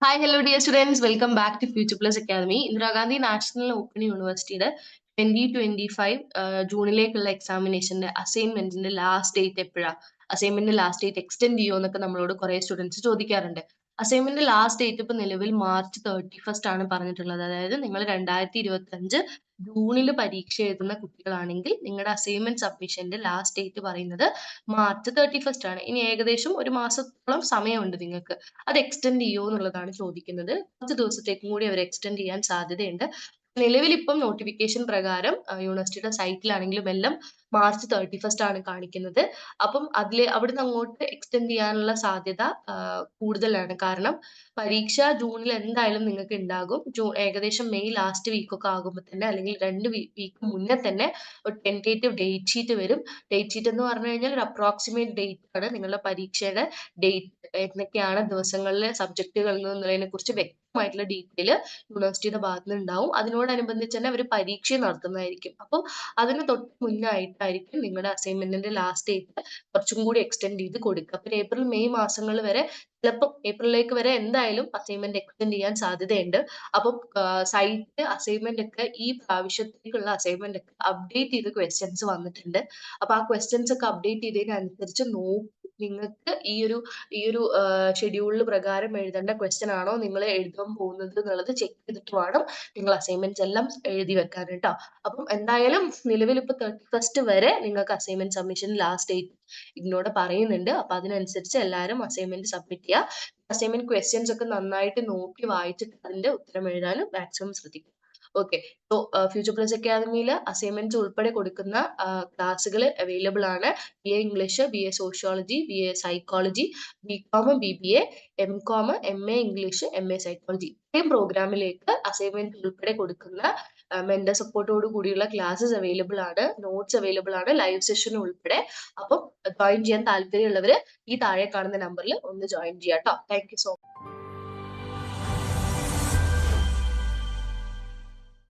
Hi hello dear students welcome back to future plus academy Indira Gandhi national open യൂണിവേഴ്സിറ്റിയുടെ twenty twenty five ജൂണിലേക്കുള്ള എക്സാമിനേഷന്റെ അസൈൻമെന്റിന്റെ last date എപ്പോഴാണ് അസൈൻമെന്റിന്റെ last date extend ചെയ്യുമോ എന്നൊക്കെ നമ്മളോട് കുറെ students ചോദിക്കാറുണ്ട്. അസൈൻമെന്റ് ലാസ്റ്റ് ഡേറ്റ് ഇപ്പൊ നിലവിൽ മാർച്ച് തേർട്ടി ഫസ്റ്റ് ആണ് പറഞ്ഞിട്ടുള്ളത്. അതായത് നിങ്ങൾ രണ്ടായിരത്തി ഇരുപത്തി അഞ്ച് ജൂണിൽ പരീക്ഷ എഴുതുന്ന കുട്ടികളാണെങ്കിൽ നിങ്ങളുടെ അസൈൻമെന്റ് സബ്മിഷന്റെ ലാസ്റ്റ് ഡേറ്റ് പറയുന്നത് മാർച്ച് തേർട്ടി ഫസ്റ്റ് ആണ്. ഇനി ഏകദേശം ഒരു മാസത്തോളം സമയമുണ്ട് നിങ്ങൾക്ക്. അത് എക്സ്റ്റെൻഡ് ചെയ്യുമോ എന്നുള്ളതാണ് ചോദിക്കുന്നത്. കുറച്ച് ദിവസത്തേക്കും കൂടി അവർ എക്സ്റ്റെൻഡ് ചെയ്യാൻ സാധ്യതയുണ്ട്. നിലവിൽ ഇപ്പം നോട്ടിഫിക്കേഷൻ പ്രകാരം യൂണിവേഴ്സിറ്റിയുടെ സൈറ്റിലാണെങ്കിലും എല്ലാം മാർച്ച് തേർട്ടി ഫസ്റ്റ് ആണ് കാണിക്കുന്നത്. അപ്പം അതിൽ അവിടുന്ന് അങ്ങോട്ട് എക്സ്റ്റെൻഡ് ചെയ്യാനുള്ള സാധ്യത കൂടുതലാണ്. കാരണം പരീക്ഷ ജൂണിൽ എന്തായാലും നിങ്ങൾക്ക് ഉണ്ടാകും ജൂൺ ഏകദേശം മെയ് ലാസ്റ്റ് വീക്ക് ഒക്കെ ആകുമ്പോൾ തന്നെ അല്ലെങ്കിൽ രണ്ട് വീക്ക് മുന്നേ തന്നെ ഒരു ടെന്റേറ്റീവ് ഡേറ്റ് ഷീറ്റ് വരും. ഡേറ്റ് ഷീറ്റ് എന്ന് പറഞ്ഞു കഴിഞ്ഞാൽ ഒരു അപ്രോക്സിമേറ്റ് ഡേറ്റ് ആണ്. നിങ്ങളുടെ പരീക്ഷയുടെ ഡേറ്റ് എന്നൊക്കെയാണ് ദിവസങ്ങളിലെ സബ്ജക്റ്റുകൾ എന്നുള്ളതിനെ കുറിച്ച് വ്യക്തമായിട്ടുള്ള ഡീറ്റെയിൽ യൂണിവേഴ്സിറ്റിയുടെ ഭാഗത്ത് ഉണ്ടാവും അതിനോടനുബന്ധിച്ച് തന്നെ അവർ പരീക്ഷ നടത്തുന്നതായിരിക്കും. അപ്പോൾ അതിന് തൊട്ട് മുന്നായിട്ടായിരിക്കും നിങ്ങളുടെ അസൈൻമെന്റിന്റെ ലാസ്റ്റ് ഡേറ്റ് കുറച്ചും കൂടി എക്സ്റ്റെൻഡ് ചെയ്ത് കൊടുക്കുക. അപ്പൊ ഏപ്രിൽ മെയ് മാസങ്ങൾ വരെ ചിലപ്പം ഏപ്രിലേക്ക് വരെ എന്തായാലും അസൈൻമെന്റ് എക്സ്റ്റെൻഡ് ചെയ്യാൻ സാധ്യതയുണ്ട്. അപ്പം സൈറ്റ് അസൈൻമെന്റ് ഒക്കെ ഈ പ്രാവശ്യത്തേക്കുള്ള അസൈൻമെന്റ് ഒക്കെ അപ്ഡേറ്റ് ചെയ്ത് ക്വസ്റ്റ്യൻസ് വന്നിട്ടുണ്ട്. അപ്പൊ ആ ക്വസ്റ്റ്യൻസ് ഒക്കെ അപ്ഡേറ്റ് ചെയ്തതിനനുസരിച്ച് നോക്കി നിങ്ങൾക്ക് ഈ ഒരു ഈ ഒരു ഷെഡ്യൂളിൽ പ്രകാരം എഴുതേണ്ട ക്വസ്റ്റ്യൻ ആണോ നിങ്ങൾ എഴുതാൻ പോകുന്നത് എന്നുള്ളത് ചെക്ക് ചെയ്തിട്ട് വേണം നിങ്ങൾ അസൈൻമെന്റ്സ് എല്ലാം എഴുതി വെക്കാൻ കേട്ടോ. അപ്പം എന്തായാലും നിലവിൽ ഇപ്പൊ തേർട്ടി ഫസ്റ്റ് വരെ നിങ്ങൾക്ക് അസൈൻമെന്റ് സബ്മിഷൻ ലാസ്റ്റ് ഡേറ്റ് ഇതിനോട് പറയുന്നുണ്ട്. അപ്പൊ അതിനനുസരിച്ച് എല്ലാവരും അസൈൻമെന്റ് സബ്മിറ്റ് ചെയ്യുക. അസൈൻമെന്റ് ക്വസ്റ്റ്യൻസ് ഒക്കെ നന്നായിട്ട് നോക്കി വായിച്ചിട്ട് അതിന്റെ ഉത്തരം എഴുതാനും മാക്സിമം ശ്രദ്ധിക്കുക. ഓക്കെ സോ ഫ്യൂച്ചർ പ്ലസ് അക്കാദമിയിൽ അസൈൻമെന്റ്സ് ഉൾപ്പെടെ കൊടുക്കുന്ന ക്ലാസ്സുകൾ അവൈലബിൾ ആണ്. B A English B A sociology B A psychology B com B B A M com M A English M A psychology ഇത്രയും പ്രോഗ്രാമിലേക്ക് അസൈൻമെന്റ് ഉൾപ്പെടെ കൊടുക്കുന്ന മെന്റർ സപ്പോർട്ടോട് കൂടിയുള്ള ക്ലാസ്സസ് അവൈലബിൾ ആണ്. നോട്ട്സ് അവൈലബിൾ ആണ്. ലൈവ് സെഷൻ ഉൾപ്പെടെ. അപ്പം ജോയിൻ ചെയ്യാൻ താല്പര്യമുള്ളവർ ഈ താഴെ കാണുന്ന നമ്പറിൽ ഒന്ന് ജോയിൻ ചെയ്യാം കേട്ടോ താങ്ക് യു സോ മച്ച്